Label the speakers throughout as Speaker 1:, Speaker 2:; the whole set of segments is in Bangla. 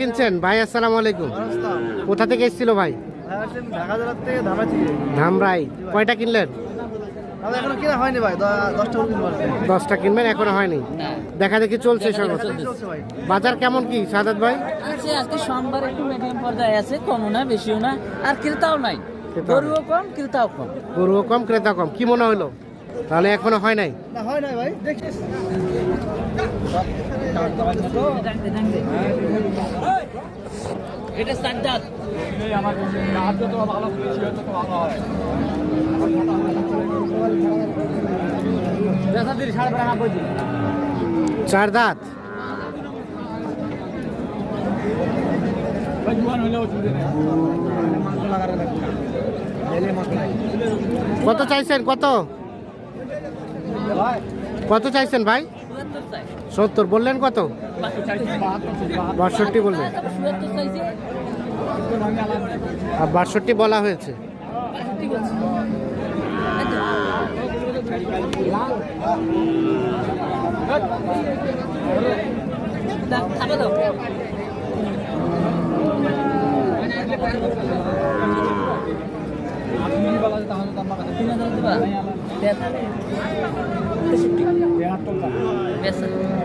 Speaker 1: কিনছেন? ভাই আসসালামু আলাইকুম। কোথা থেকে এসেছিল ভাই? ধামরাই। কয়টা কিনলেন?
Speaker 2: দশটা
Speaker 1: কিনবেন এখনও হয়নি। দেখা দেখি চলছে বাজার কেমন কি সাদাত ভাই?
Speaker 3: আজকে সোমবার একটু মিডিয়াম পর্যায়ে আছে কমও না বেশিও না আর ক্রেতাও নাই। গরুও কম ক্রেতাও কম।
Speaker 1: গরুও কম ক্রেতা কম। কি মনে হলো? তাহলে এখনও হয় নাই?
Speaker 2: হয় নাই ভাই দেখিস।
Speaker 3: এটা সাদ্দাত
Speaker 1: চার দাঁত? কত চাইছেন? কত? কত চাইছেন ভাই? সত্তর। বললেন কত? বাষট্টি বললেন বাষট্টি বলা হয়েছে।
Speaker 3: বাষট্টি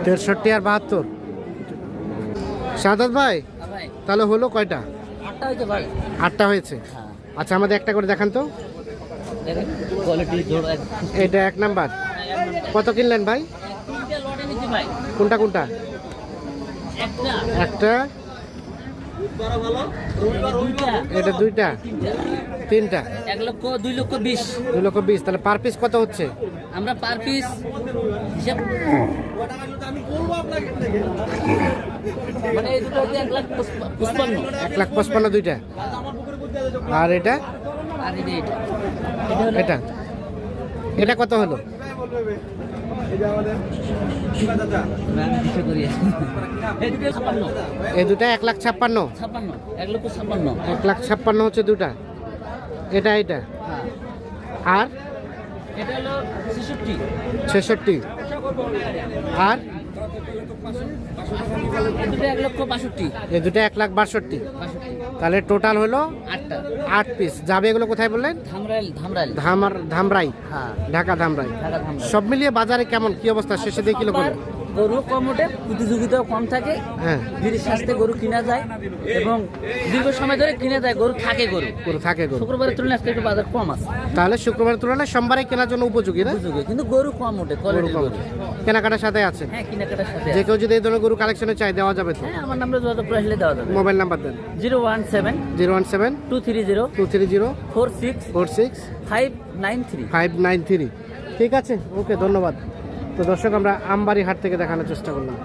Speaker 3: তেষট্টি।
Speaker 1: আর বাহাত্তর। সাদাত ভাই তাহলে হলো কয়টা?
Speaker 3: আটটা হয়েছে ভাই।
Speaker 1: আটটা হয়েছে?
Speaker 3: হ্যাঁ।
Speaker 1: আচ্ছা আমাদের একটা করে দেখান তো। এটা এক নাম্বার। কত কিনলেন ভাই? কোনটা কোনটা?
Speaker 3: একটা।
Speaker 1: এটা দুইটা।
Speaker 3: তিনটা? এক লক্ষ দুই লক্ষ বিশ।
Speaker 1: দুই লক্ষ বিশ। তাহলে পার পিস কত হচ্ছে?
Speaker 3: আমরা পার পিস হিসাব মানে এই দুটো হচ্ছে এক লাখ পঁচপা- পঁচপান্ন।
Speaker 1: এক লাখ পঁচপান্ন দুইটা। আর এটা?
Speaker 3: আর এটা। এটা
Speaker 1: কত হলো?
Speaker 3: এই দুটো
Speaker 1: এই দুটা এক লাখ ছাপ্পান্ন।
Speaker 3: এক
Speaker 1: লাখ ছাপ্পান্ন হচ্ছে দুটা। এটা এটা।
Speaker 3: হ্যাঁ
Speaker 1: আর
Speaker 3: ছেষট্টি।
Speaker 1: আর?
Speaker 3: এক লক্ষ বাষট্টি।
Speaker 1: এই দুটো এক লাখ বাষট্টি। তাহলে টোটাল হলো
Speaker 3: আটটা।
Speaker 1: আট পিস যাবে এগুলো কোথায় বললেন?
Speaker 3: ধামরাইল ধামরাইল।
Speaker 1: ধামার ধামরাই।
Speaker 3: হ্যাঁ।
Speaker 1: ঢাকা ধামরাই। সব মিলিয়ে বাজারে কেমন? কি অবস্থা? শেষে দিয়ে কিলো করে
Speaker 3: গরু কম ওঠে প্রতিযোগিতাও কম থাকে
Speaker 1: হ্যাঁ।
Speaker 3: ধীরে স্বাস্থ্যে গরু কিনা যায় এবং দীর্ঘ সময় ধরে কিনে যায় গরু থাকে গরু।
Speaker 1: গরু থাকে গরু।
Speaker 3: শুক্রবারের তুলনায় আজকে একটু বাজার কম আছে।
Speaker 1: তাহলে শুক্রবারের তুলনায় সোমবারে কেনার জন্য উপযোগী না?
Speaker 3: উপযোগী কিন্তু গরু কম ওঠে
Speaker 1: গরু কম কেনাকাটার সাথে আছে?
Speaker 3: হ্যাঁ কেনাকাটার সাথে
Speaker 1: যে কেউ যদি এই ধরনের গরু কালেকশনে চাই দেওয়া যাবে তো?
Speaker 3: হ্যাঁ আমার নাম্বার যোগাযোগ করে আসলে দেওয়া যাবে।
Speaker 1: মোবাইল নাম্বার দেন।
Speaker 3: Zero one seven
Speaker 1: zero one seven
Speaker 3: two three zero
Speaker 1: two three zero
Speaker 3: four six
Speaker 1: four six
Speaker 3: five nine three.
Speaker 1: Five nine three. ঠিক আছে ওকে ধন্যবাদ। তো দর্শক আমরা আমবাড়ি হাট থেকে দেখানোর চেষ্টা করলাম।